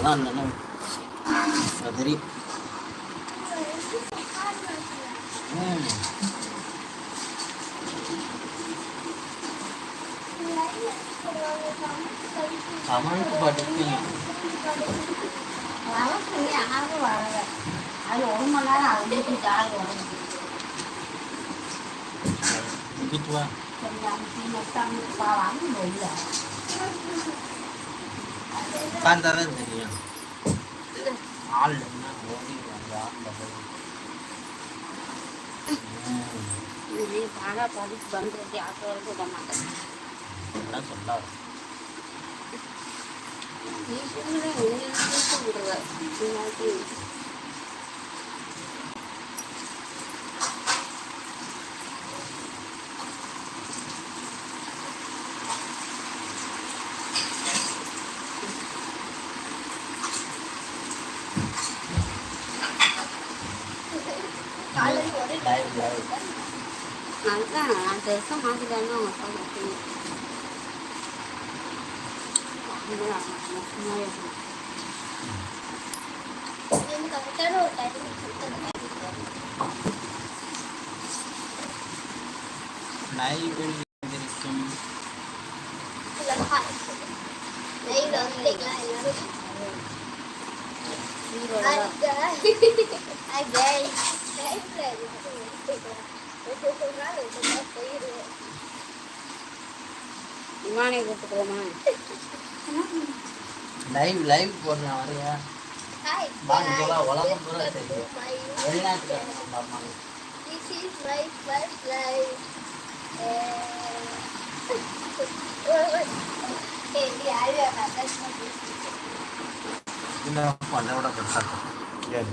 Ayan, ano. Strawberry. Sama itu badutnya. Lama sini lah, udah kita உட்காந்துறது தெரியும். ஆள் என்ன ஓடி வந்து ஆட்டில் போய் இது பாடா படிச்சு பண்ணுறது யாரும் விட மாட்டேன். சொல்லாது? நீ 蛮赞啊，得上长时间弄了好久可以。没有，没有。నేను కవితలో టైటిల్ నై விமானே கூப்பிட்டுக்கிறோமா லைவ் லைவ் போடுறேன் வரையா உலகம் பூரா தெரியும். வெளிநாட்டுக்கு na palabra perfecta. Bien.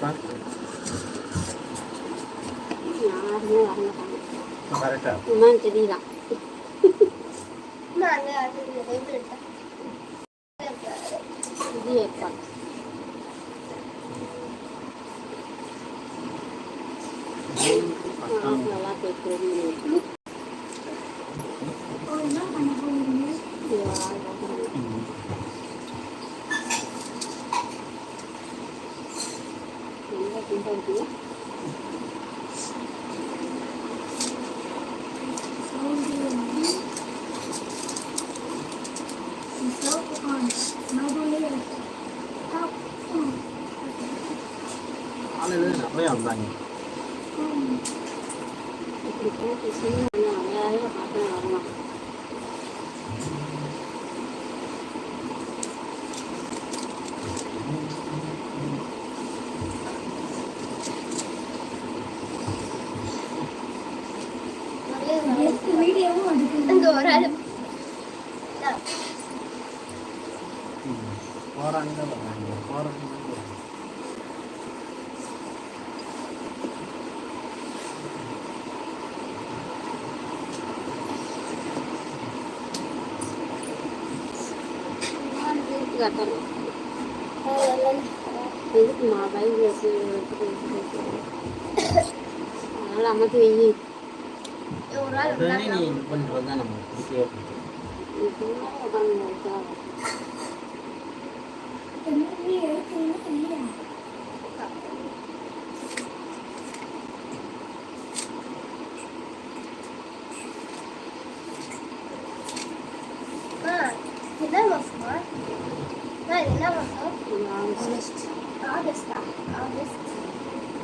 Gracias. 양반이. గతం మా బైక్ చేసి వాళ్ళ అమ్మకి వెయ్యి ఎవరు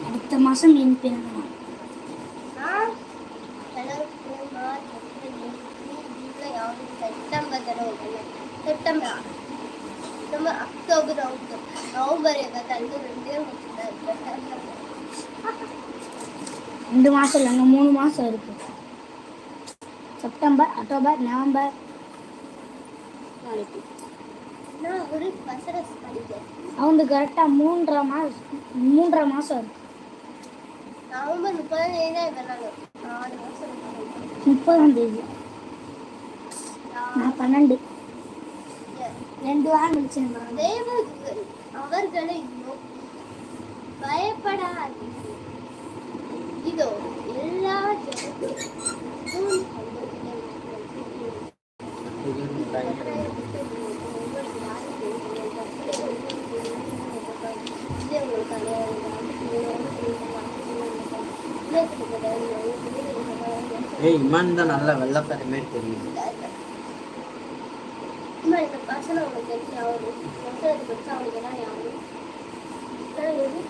அடுத்த மாதம் என் பிறந்த நாள் செப்டம்பர் தடவை செப்டம்பர் அக்டோபர் நவம்பர் ரெண்டே ரெண்டு மாதம் இல்லைங்க மூணு மாதம் இருக்கு. செப்டம்பர் அக்டோபர் நவம்பர் நாளைக்கு. நான் ஒரு பசரஸ் படிக்கிறேன். அவங்க கரெக்டாக மூன்றரை மாதம் மூன்றரை மாதம் இருக்கு. நவம்பர் முப்பதாம் தேதி தான் மாசம் இருக்கு. முப்பதாம் தேதி. நான் பன்னெண்டு. ரெண்டு வாரம் முடிச்சேன் தேவதூதர் அவர்களை நோக்கி பயப்படாதீர்கள். இதோ எல்லா ஜனங்களும் ஏய் இமான் தான் நல்லா வெள்ளக்காரி மாதிரி தெரியுது அம்மா, இந்த பசங்க அவனுக்கு தெரிஞ்சு அவரு மொத்தத்தை பற்றி அவனுக்கு என்ன ஞாபகம்? நான் எது பத்தாவது பத்தாவது. இருந்து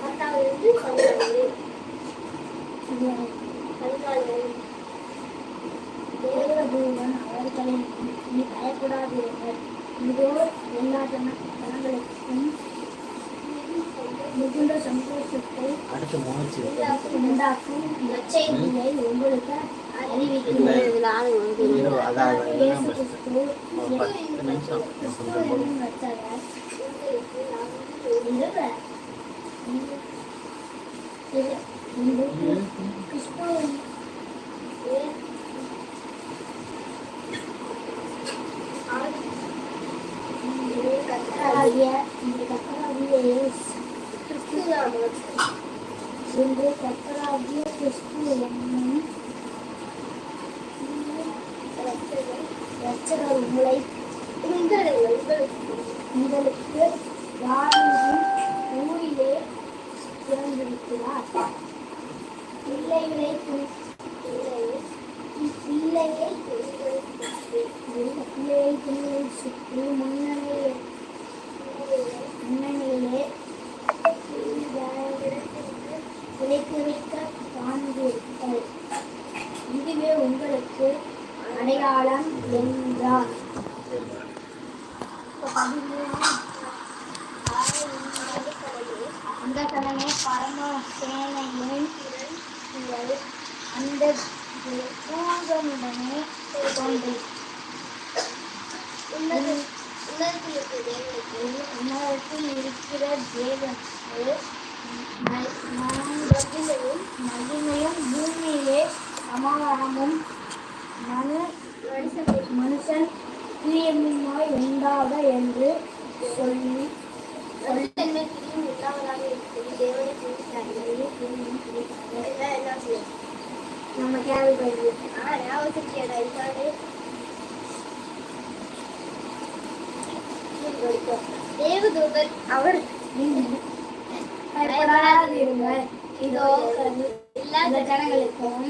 பன்னெண்டாவது பதினாலு. தேவதூதன் அவர்களை நீ பயப்படாதீர்கள் இதோ எல்லா ஜன ஜனங்களுக்கும் மிகுந்த சந்தோஷத்தை அடுத்து மூச்சு. உண்டாக்கும் நற்செய்தியை உங்களுக்கு அறிவிக்கிறேன் இதில் ஆளு வந்து இரு, அதாவது இயேசு என்ன கிறிஸ்து ஒரு பத்து நிமிஷம் கிறிஸ்து கொஞ்சம் போதும். என்னும் ரட்சகர் இருவர். இரு- இந்த கிறிஸ்து கர்த்தராகிய இந்த கர்த்தராகிய இயேசு இன்று கர்த்தராகிய கிறிஸ்து என்னும் ரட்சகர் உங்களை உங்களுக்கு யாரும் ஊரிலே பிறந்திருக்கிறார் பிள்ளைகளை பிள்ளையை பிள்ளையை சுற்றி முன்னணியே முன்னணியிலே விலைக்கு வைக்க காண்பீர்கள் இதுவே உங்களுக்கு அடையாளம் என்றார் அந்த கடனை பரம சேனையின் அந்த பூங்கனுடனே தோன்றி. உன்னதத்தில் இருக்கிற தேவனுக்கு மகிமையும் மகிமையும் பூமியிலே சமாதானமும் மனு மனுஷன் பிரியமுமாய் உண்டாக என்று சொல்லி நம்ம தேவதூதர் அவர் பயப்படாதிருங்கள் இதோ ஜனங்களுக்கும்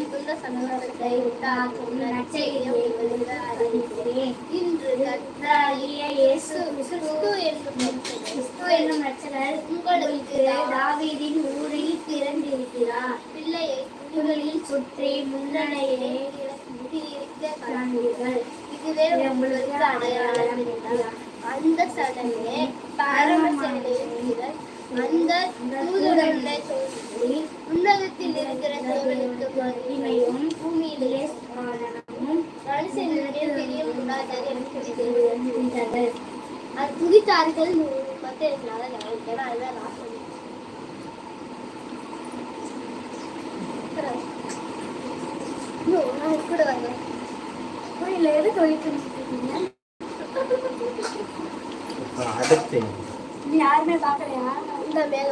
சந்தோஷத்தை உண்டாக்கும் நற்செய்தியை அறிவிக்கிறேன். இன்று இயேசு கிறிஸ்து என்னும் கிறிஸ்து என்னும் ரட்சகர் உங்களுக்கு தாவீதின் ஊரில் பிறந்திருக்கிறார். பிள்ளையை புகழில் சுற்றி முன்னணையிலே காண்பீர்கள் இதுவே உங்களுக்கு அடையாளம் அந்த சடங்கே பரமசேனையில் அந்த தூதருடைய தோன்றி உன்னதத்தில் இருக்கிற தேவனுக்கு மகிமையும் பூமியிலே காரணமும் மனுஷனுடைய பெரிய உண்டாதது எனக்கு தெரிவித்தது அது துதித்தார்கள் மத்த எனக்கு நல்லா அதுதான் நான் ஒரு நாள் கூட வரேன் புரியல எதுக்கு வெயிட் பண்ணிட்டு இருக்கீங்க அடுத்து யாருமே பார்க்கலையா? இந்த மேல